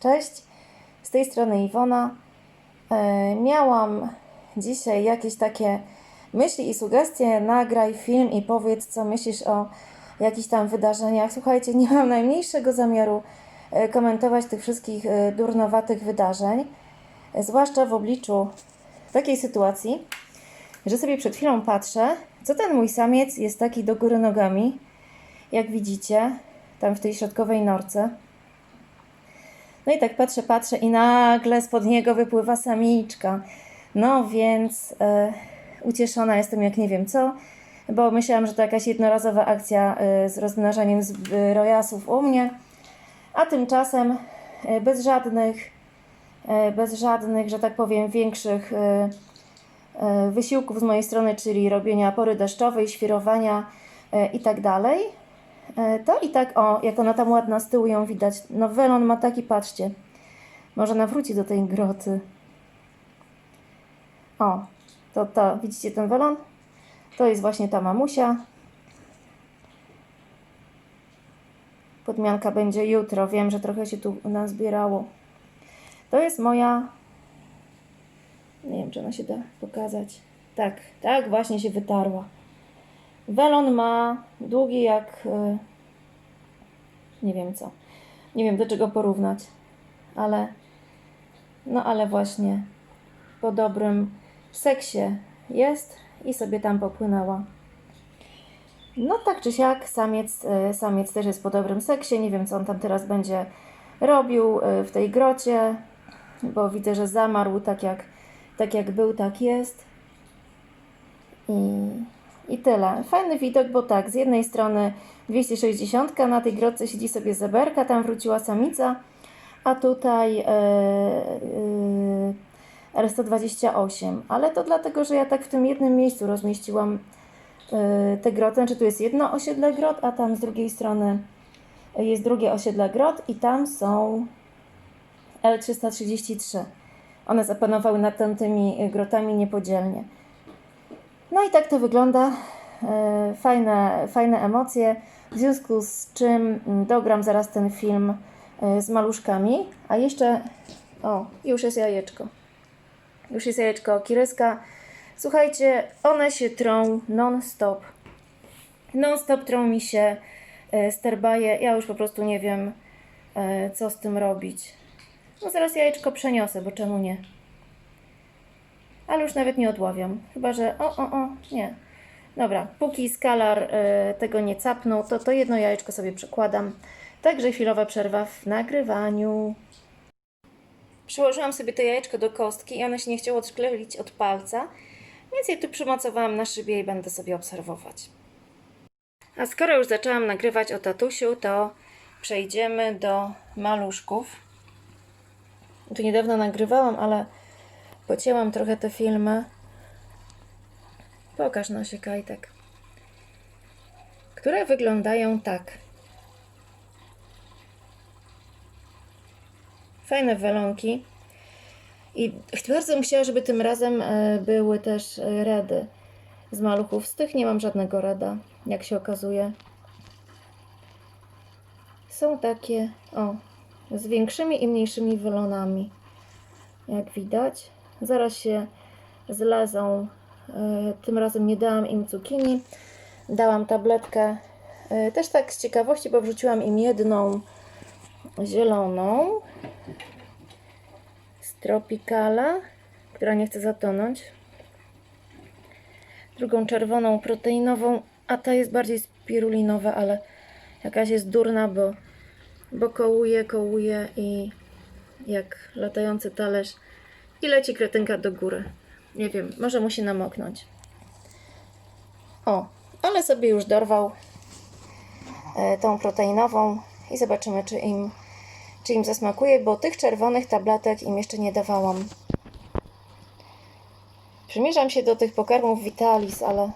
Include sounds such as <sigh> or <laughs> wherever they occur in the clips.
Cześć, z tej strony Iwona. E, miałam dzisiaj jakieś takie myśli i sugestie. Nagraj film i powiedz, co myślisz o jakichś tam wydarzeniach. Słuchajcie, nie mam najmniejszego zamiaru e, komentować tych wszystkich e, durnowatych wydarzeń, zwłaszcza w obliczu takiej sytuacji, że sobie przed chwilą patrzę, co ten mój samiec jest taki do góry nogami, jak widzicie, tam w tej środkowej norce. No i tak patrzę, patrzę i nagle spod niego wypływa samiczka. No więc e, ucieszona jestem jak nie wiem co, bo myślałam, że to jakaś jednorazowa akcja e, z rozmnażaniem z e, rojasów u mnie, a tymczasem e, bez żadnych, e, bez żadnych, że tak powiem, większych e, e, wysiłków z mojej strony, czyli robienia pory deszczowej, świrowania e, E, To i tak, o, jak ona tam ładna z tyłu ją widać. No welon ma taki, patrzcie. Może nawróci do tej groty. O, to to, widzicie ten welon? To jest właśnie ta mamusia. Podmianka będzie jutro. Wiem, że trochę się tu nazbierało. To jest moja... Nie wiem, czy ona się da pokazać. Tak, tak właśnie się wytarła. Welon ma długi jak... e, Nie wiem co. Nie wiem do czego porównać. Ale... No ale właśnie po dobrym seksie jest i sobie tam popłynęła. No tak czy siak, samiec, e, samiec też jest po dobrym seksie. Nie wiem, co on tam teraz będzie robił e, w tej grocie, bo widzę, że zamarł tak jak, tak jak był, tak jest. I, I tyle. Fajny widok, bo tak, z jednej strony 260 na tej grotce siedzi sobie zeberka, tam wróciła samica, a tutaj e, e, R128. Ale to dlatego, że ja tak w tym jednym miejscu rozmieściłam e, te groty. Znaczy tu jest jedno osiedle grot, a tam z drugiej strony jest drugie osiedle grot i tam są L333. One zapanowały nad tamtymi grotami niepodzielnie. No i tak to wygląda. E, Fajne, fajne emocje, w związku z czym mm, dogram zaraz ten film e, z maluszkami. A jeszcze, o, już jest jajeczko. Już jest jajeczko kiryska. Słuchajcie, one się trą non-stop. Non-stop trą mi się e, sterbaje. Ja już po prostu nie wiem, co z tym robić. No zaraz jajeczko przeniosę, bo czemu nie? Ale już nawet nie odławiam. Chyba, że. O, o, o, nie. Dobra, póki skalar e, tego nie capnął, to to jedno jajeczko sobie przekładam. Także chwilowa przerwa w nagrywaniu. Przyłożyłam sobie to jajeczko do kostki i ono się nie chciało odkleić od palca, więc je tu przymocowałam na szybie i będę sobie obserwować. A skoro już zaczęłam nagrywać o tatusiu, to przejdziemy do maluszków. Tu niedawno nagrywałam, ale pocięłam trochę te filmy. Pokaż nosie kajtek. Które wyglądają tak. Fajne welonki. I bardzo bym chciała, żeby tym razem e, były też e, redy z maluchów. Z tych nie mam żadnego reda, jak się okazuje. Są takie, o, z większymi i mniejszymi welonami. Jak widać. Zaraz się zlezą. E, Tym razem nie dałam im cukinii. Dałam tabletkę e, też tak z ciekawości, bo wrzuciłam im jedną zieloną z Tropicala, która nie chce zatonąć. Drugą czerwoną proteinową, a ta jest bardziej spirulinowa, ale jakaś jest durna, bo, bo kołuje, kołuje i jak latający talerz i leci kretynka do góry. Nie wiem, może musi namoknąć. O, ale sobie już dorwał e, tą proteinową i zobaczymy, czy im, czy im zasmakuje, bo tych czerwonych tabletek im jeszcze nie dawałam. Przymierzam się do tych pokarmów Vitalis, ale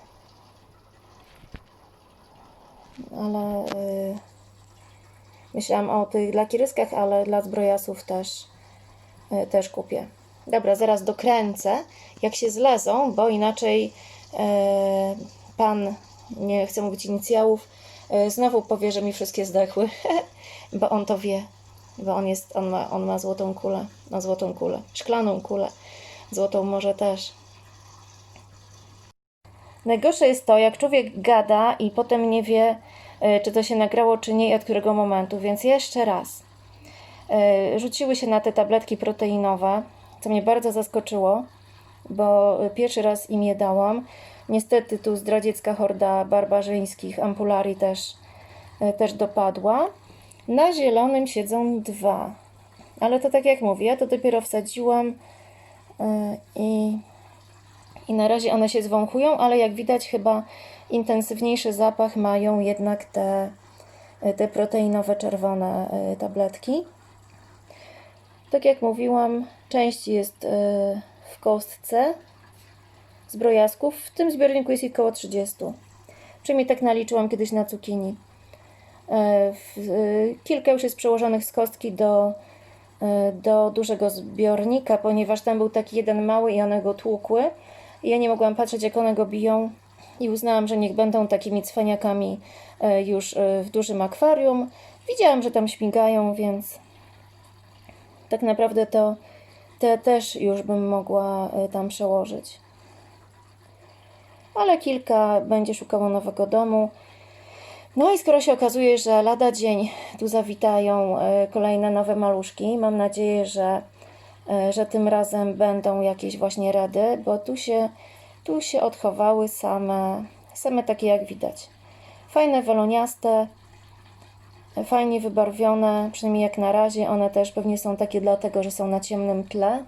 ale yy, myślałam o tych dla kiryskach, ale dla zbrojasów też, yy, też kupię. Dobra, zaraz dokręcę, jak się zlezą, bo inaczej yy, pan, nie chcę mówić inicjałów, yy, znowu powie, że mi wszystkie zdechły, <laughs> bo on to wie. bo on, jest, on, ma, on ma złotą kulę, no złotą kulę, szklaną kulę, złotą może też. Najgorsze jest to, jak człowiek gada i potem nie wie, e, czy to się nagrało, czy nie i od którego momentu, więc jeszcze raz. E, Rzuciły się na te tabletki proteinowe, co mnie bardzo zaskoczyło, bo pierwszy raz im je dałam. Niestety tu zdradziecka horda barbarzyńskich ampularii też, e, też dopadła. Na zielonym siedzą dwa, ale to tak jak mówię, ja to dopiero wsadziłam e, i i na razie one się zwąchują, ale jak widać chyba intensywniejszy zapach mają jednak te, te proteinowe czerwone tabletki. Tak jak mówiłam, część jest y, w kostce zbrojasków. W tym zbiorniku jest ich około 30. Przynajmniej tak naliczyłam kiedyś na cukinii. W- y, Kilka już jest przełożonych z kostki do, y, do dużego zbiornika, ponieważ tam był taki jeden mały i one go tłukły. I ja nie mogłam patrzeć, jak one go biją i uznałam, że niech będą takimi cwaniakami już w dużym akwarium. Widziałam, że tam śmigają, więc tak naprawdę to te też już bym mogła e, tam przełożyć. Ale kilka będzie szukało nowego domu. No i skoro się okazuje, że lada dzień tu zawitają e, kolejne nowe maluszki, mam nadzieję, że, e, że tym razem będą jakieś właśnie rady, bo tu się, tu się odchowały same, same takie jak widać. Fajne, weloniaste, fajnie wybarwione, przynajmniej jak na razie. One też pewnie są takie dlatego, że są na ciemnym tle.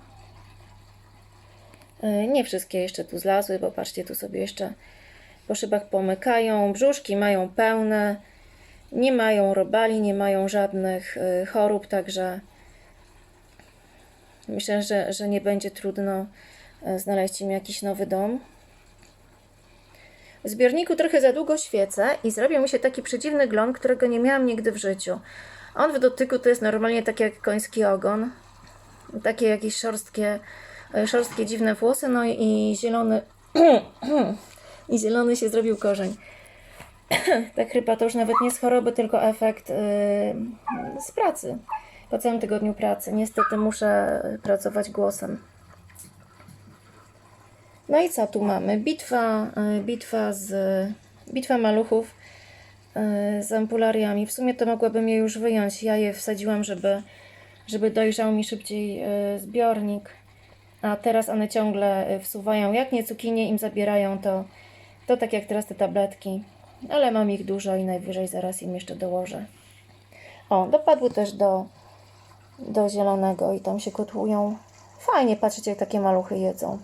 E, Nie wszystkie jeszcze tu zlazły, bo patrzcie, tu sobie jeszcze po szybach pomykają. Brzuszki mają pełne, nie mają robali, nie mają żadnych y, chorób, także myślę, że, że nie będzie trudno y, znaleźć im jakiś nowy dom. W zbiorniku trochę za długo świecę i zrobił mi się taki przedziwny glon, którego nie miałam nigdy w życiu. On w dotyku to jest normalnie tak jak koński ogon. Takie jakieś szorstkie, y, szorstkie dziwne włosy, no i zielony <clears throat> i zielony się zrobił korzeń. <clears throat> Ta chrypa to już nawet nie z choroby, tylko efekt yy, z pracy. Po całym tygodniu pracy. Niestety muszę pracować głosem. No i co tu mamy? Bitwa, yy, bitwa z bitwa maluchów yy, z ampulariami. W sumie to mogłabym je już wyjąć. Ja je wsadziłam, żeby, żeby dojrzał mi szybciej yy, zbiornik. A teraz one ciągle wsuwają. Jak nie cukinie im zabierają, to, to tak jak teraz te tabletki. Ale mam ich dużo i najwyżej zaraz im jeszcze dołożę. O, dopadły też do, do zielonego i tam się kotłują. Fajnie patrzeć, jak takie maluchy jedzą.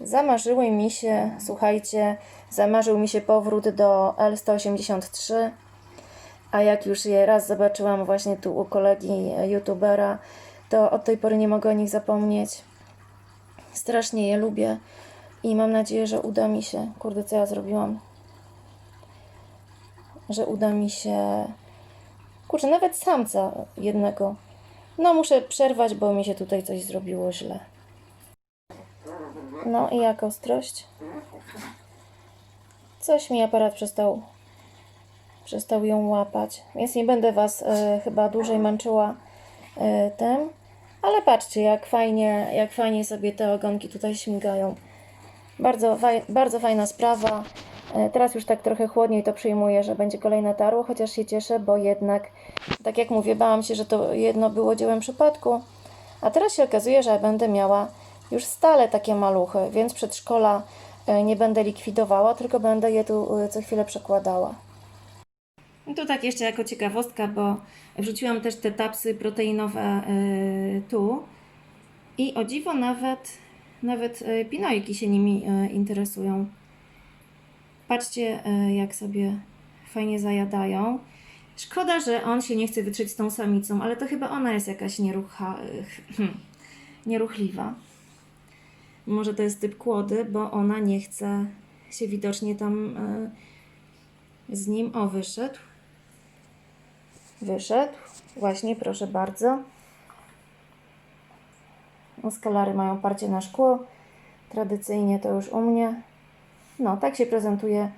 Zamarzyły mi się, słuchajcie, zamarzył mi się powrót do L183. A jak już je raz zobaczyłam właśnie tu u kolegi youtubera, to od tej pory nie mogę o nich zapomnieć. Strasznie je lubię i mam nadzieję, że uda mi się. Kurde, co ja zrobiłam? Że uda mi się. Kurczę, nawet samca jednego. No, muszę przerwać, bo mi się tutaj coś zrobiło źle. No i jak ostrość? Coś mi aparat przestał, przestał ją łapać, więc nie będę Was e, chyba dłużej męczyła e, tym. Ale patrzcie, jak fajnie, jak fajnie sobie te ogonki tutaj śmigają. Bardzo, faj, bardzo fajna sprawa. E, Teraz już tak trochę chłodniej to przyjmuję, że będzie kolejne tarło, chociaż się cieszę, bo jednak, tak jak mówię, bałam się, że to jedno było dziełem przypadku. A teraz się okazuje, że będę miała już stale takie maluchy, więc przedszkola e, nie będę likwidowała, tylko będę je tu e, co chwilę przekładała. I to tak jeszcze jako ciekawostka, bo wrzuciłam też te tapsy proteinowe y, tu i o dziwo nawet, nawet pinojki się nimi interesują. Patrzcie, jak sobie fajnie zajadają. Szkoda, że on się nie chce wytrzeć z tą samicą, ale to chyba ona jest jakaś nierucha, y, nieruchliwa. Może to jest typ kłody, bo ona nie chce się widocznie tam y, z nim. O, wyszedł. Wyszedł. Właśnie, proszę bardzo. Skalary mają parcie na szkło. Tradycyjnie to już u mnie. No, tak się prezentuje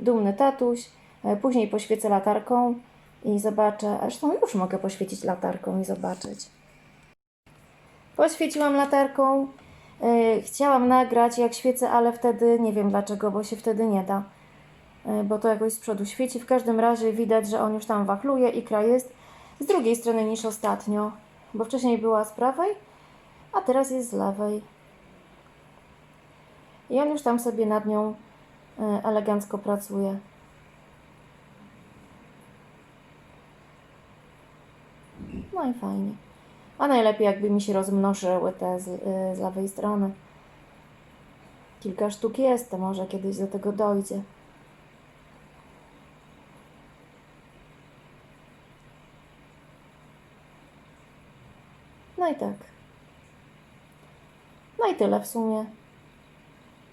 dumny tatuś. E, Później poświecę latarką i zobaczę. Zresztą już mogę poświecić latarką i zobaczyć. Poświeciłam latarką. Yy, chciałam nagrać jak świecę, ale wtedy nie wiem dlaczego, bo się wtedy nie da. Yy, bo to jakoś z przodu świeci. W każdym razie widać, że on już tam wachluje. Ikra jest z drugiej strony niż ostatnio, bo wcześniej była z prawej, a teraz jest z lewej. I on już tam sobie nad nią yy, elegancko pracuje. No i fajnie. A najlepiej jakby mi się rozmnożyły te z, y, z lewej strony. Kilka sztuk jest, to może kiedyś do tego dojdzie. No i tak. No i tyle w sumie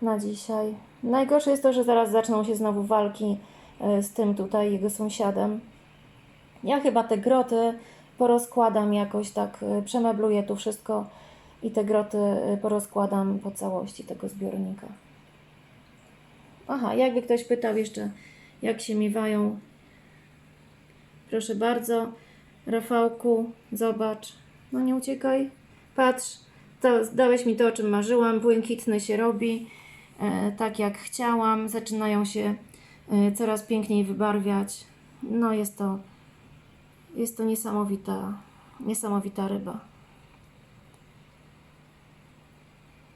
na dzisiaj. Najgorsze jest to, że zaraz zaczną się znowu walki y, z tym tutaj jego sąsiadem. Ja chyba te groty porozkładam jakoś tak, y, przemebluję tu wszystko i te groty y, porozkładam po całości tego zbiornika. Aha, jakby ktoś pytał jeszcze, jak się miewają. Proszę bardzo, Rafałku, zobacz. No nie uciekaj. Patrz, to dałeś mi to, o czym marzyłam. Błękitny się robi, e, tak jak chciałam. Zaczynają się e, coraz piękniej wybarwiać. No jest to jest to niesamowita, niesamowita ryba.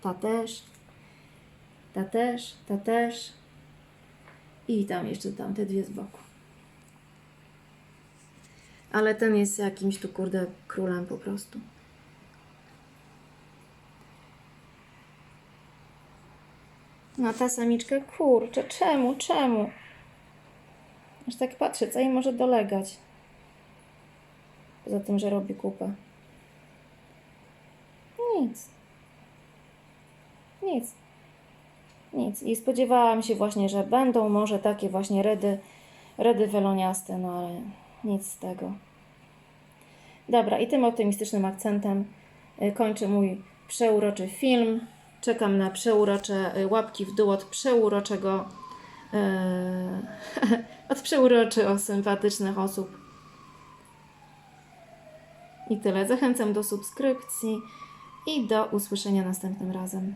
Ta też, ta też, ta też i tam jeszcze tam te dwie z boku. Ale ten jest jakimś tu kurde królem po prostu. No ta samiczka, kurczę, czemu, czemu? Aż tak patrzę, co jej może dolegać. Poza tym, że robi kupę. Nic. Nic. Nic. I spodziewałam się właśnie, że będą może takie właśnie redy, redy weloniaste, no ale nic z tego. Dobra, i tym optymistycznym akcentem y, kończę mój przeuroczy film. Czekam na przeurocze y, łapki w dół od przeuroczego, yy, <laughs> od przeuroczy o sympatycznych osób. I tyle. Zachęcam do subskrypcji i do usłyszenia następnym razem.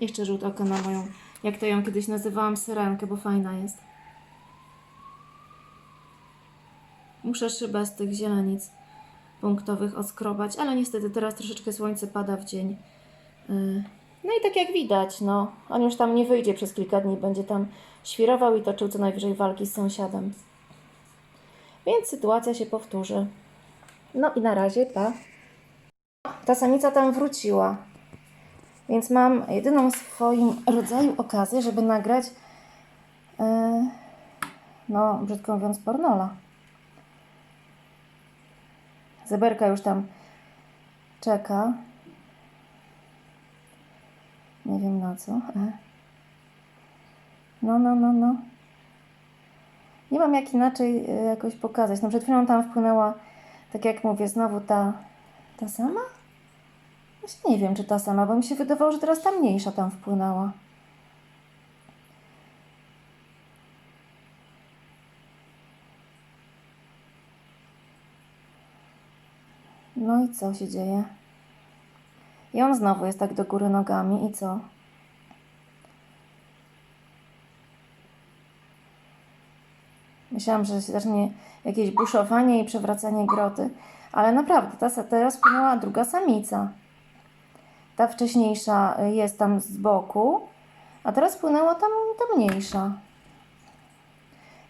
Jeszcze rzut oka na moją, jak to ją kiedyś nazywałam, syrenkę, bo fajna jest. Muszę szybę z tych zielenic punktowych oskrobać, ale niestety teraz troszeczkę słońce pada w dzień. Yy, No i tak jak widać, no, on już tam nie wyjdzie przez kilka dni, będzie tam świrował i toczył co najwyżej walki z sąsiadem. Więc sytuacja się powtórzy. No i na razie ta, ta samica tam wróciła. Więc mam jedyną w swoim rodzaju okazję, żeby nagrać, yy, no brzydko mówiąc, pornola. Zeberka już tam czeka. Nie wiem na co. E. No, no, no, no. Nie mam jak inaczej y, jakoś pokazać. No przed chwilą tam wpłynęła, tak jak mówię, znowu ta, ta sama? Właśnie nie wiem, czy ta sama, bo mi się wydawało, że teraz ta mniejsza tam wpłynęła. No i co się dzieje? I on znowu jest tak do góry nogami i co? Myślałam, że się zacznie jakieś buszowanie i przewracanie groty, ale naprawdę, ta, teraz wpłynęła druga samica. Ta wcześniejsza y, jest tam z boku, a teraz wpłynęła tam ta mniejsza.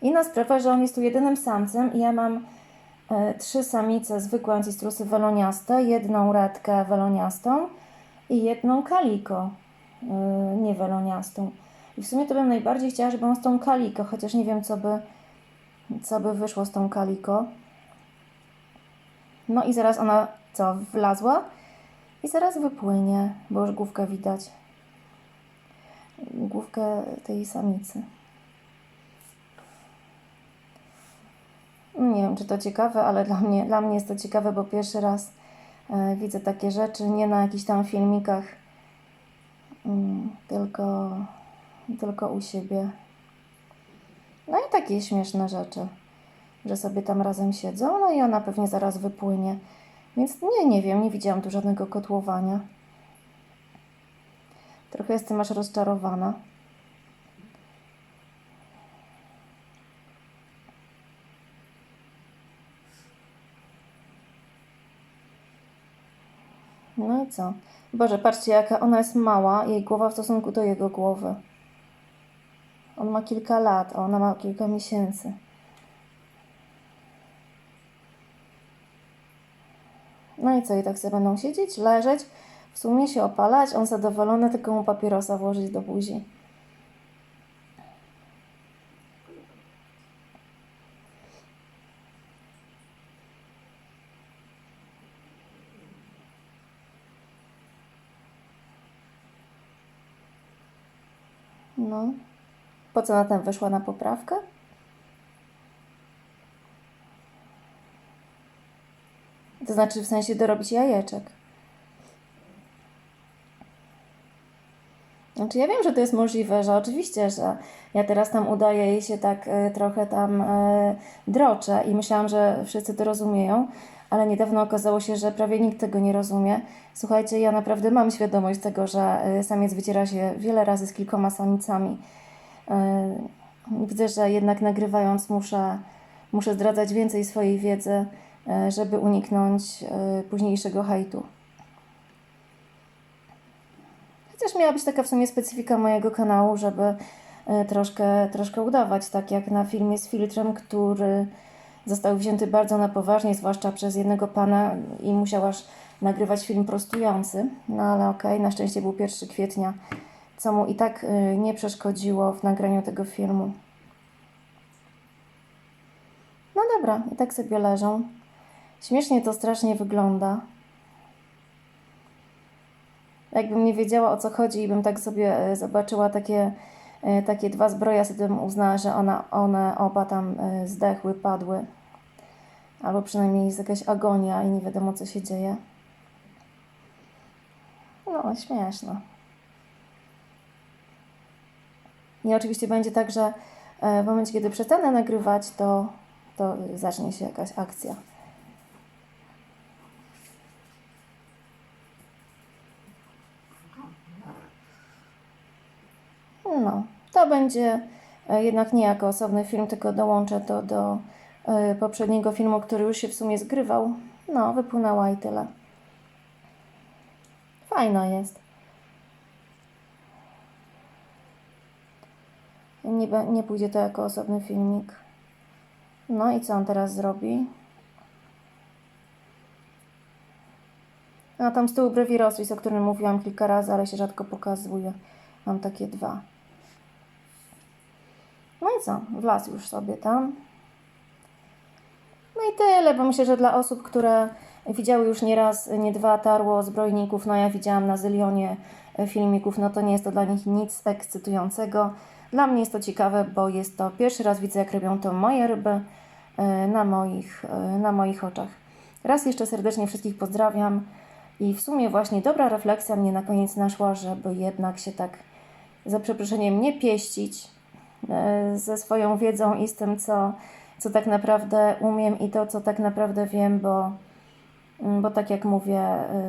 Inna sprawa, że on jest tu jedynym samcem i ja mam e, trzy samice zwykłe ancistrusy weloniaste, jedną redkę weloniastą i jedną kaliko e, nie weloniastą. I w sumie to bym najbardziej chciała, żeby on z tą kaliko, chociaż nie wiem, co by, co by wyszło z tą kaliko. No i zaraz ona, co, wlazła i zaraz wypłynie, bo już główkę widać. Główkę tej samicy. Nie wiem, czy to ciekawe, ale dla mnie, dla mnie jest to ciekawe, bo pierwszy raz e, widzę takie rzeczy, nie na jakichś tam filmikach, mm, tylko, tylko u siebie. No i takie śmieszne rzeczy. że sobie tam razem siedzą, no i ona pewnie zaraz wypłynie. Więc nie, nie wiem, nie widziałam tu żadnego kotłowania. Trochę jestem aż rozczarowana. No i co? Boże, patrzcie, jaka ona jest mała, jej głowa w stosunku do jego głowy. On ma kilka lat, a ona ma kilka miesięcy. No i co, i tak sobie będą siedzieć, leżeć, w sumie się opalać, on zadowolony, tylko mu papierosa włożyć do buzi. No. Po co na ten wyszła na poprawkę? To znaczy w sensie dorobić jajeczek. Znaczy ja wiem, że to jest możliwe, że oczywiście, że ja teraz tam udaję jej się tak e, trochę tam e, droczę i myślałam, że wszyscy to rozumieją, ale niedawno okazało się, że prawie nikt tego nie rozumie. Słuchajcie, ja naprawdę mam świadomość tego, że e, samiec wyciera się wiele razy z kilkoma samicami. E, Widzę, że jednak nagrywając muszę, muszę zdradzać więcej swojej wiedzy, e, żeby uniknąć e, późniejszego hejtu. Chociaż miała być taka w sumie specyfika mojego kanału, żeby troszkę, troszkę udawać, tak jak na filmie z filtrem, który został wzięty bardzo na poważnie, zwłaszcza przez jednego pana i musiał aż nagrywać film prostujący. No ale okej, na szczęście był 1 kwietnia, co mu i tak e, nie przeszkodziło w nagraniu tego filmu. No dobra, i tak sobie leżą. Śmiesznie to strasznie wygląda. Jakbym nie wiedziała o co chodzi i bym tak sobie e, zobaczyła takie, e, takie dwa zbrojasy, to bym uznała, że ona, one oba tam zdechły, padły. Albo przynajmniej jest jakaś agonia i nie wiadomo co się dzieje. No, śmieszno. I oczywiście będzie tak, że e, w momencie, kiedy przestanę nagrywać, to, to zacznie się jakaś akcja. No, to będzie e, jednak nie jako osobny film, tylko dołączę to do e, poprzedniego filmu, który już się w sumie zgrywał. No, wypłynęła i tyle. Fajna jest. Nie, nie pójdzie to jako osobny filmik. No i co on teraz zrobi? A tam z tyłu Brevirosis, o którym mówiłam kilka razy, ale się rzadko pokazuje. Mam takie dwa. No i co? Wlazł już sobie tam. No i tyle, bo myślę, że dla osób, które widziały już nie raz, nie dwa tarło zbrojników, no ja widziałam na zylionie e, filmików, no to nie jest to dla nich nic ekscytującego. Dla mnie jest to ciekawe, bo jest to pierwszy raz widzę, jak robią to moje ryby e, na moich, e, na moich oczach. Raz jeszcze serdecznie wszystkich pozdrawiam i w sumie właśnie dobra refleksja mnie na koniec naszła, żeby jednak się tak za przeproszeniem nie pieścić e, ze swoją wiedzą i z tym, co, co tak naprawdę umiem i to, co tak naprawdę wiem, bo, mm, bo tak jak mówię,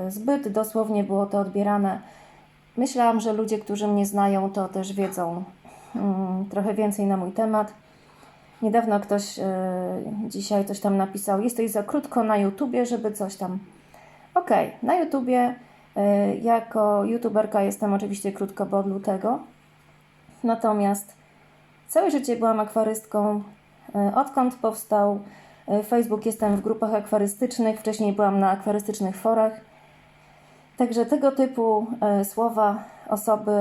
zbyt dosłownie było to odbierane. Myślałam, że ludzie, którzy mnie znają, to też wiedzą trochę więcej na mój temat. Niedawno ktoś e, dzisiaj coś tam napisał, jesteś za krótko na YouTubie, żeby coś tam. Okej, na YouTubie e, jako youtuberka jestem oczywiście krótko, bo od lutego. Natomiast całe życie byłam akwarystką. E, Odkąd powstał Facebook, jestem w grupach akwarystycznych. Wcześniej byłam na akwarystycznych forach. Także tego typu słowa osoby,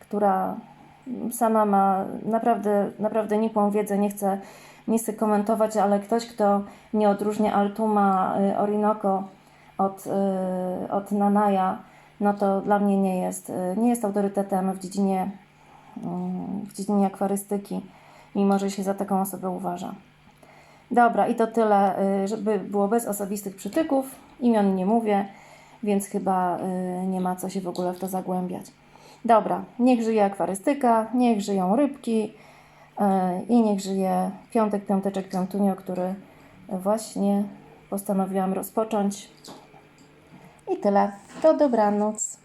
która sama ma naprawdę, naprawdę nikłą wiedzę, nie chcę, nie chcę komentować, ale ktoś, kto nie odróżnia Altuma e, Orinoco od, e, od Nanaja, no to dla mnie nie jest, e, nie jest autorytetem w dziedzinie, w dziedzinie akwarystyki, mimo że się za taką osobę uważa. Dobra, i to tyle, y, żeby było bez osobistych przytyków. Imion nie mówię, więc chyba y, nie ma co się w ogóle w to zagłębiać. Dobra, niech żyje akwarystyka, niech żyją rybki, E, I niech żyje piątek, piąteczek, piątunio, który właśnie postanowiłam rozpocząć. I tyle. To dobranoc.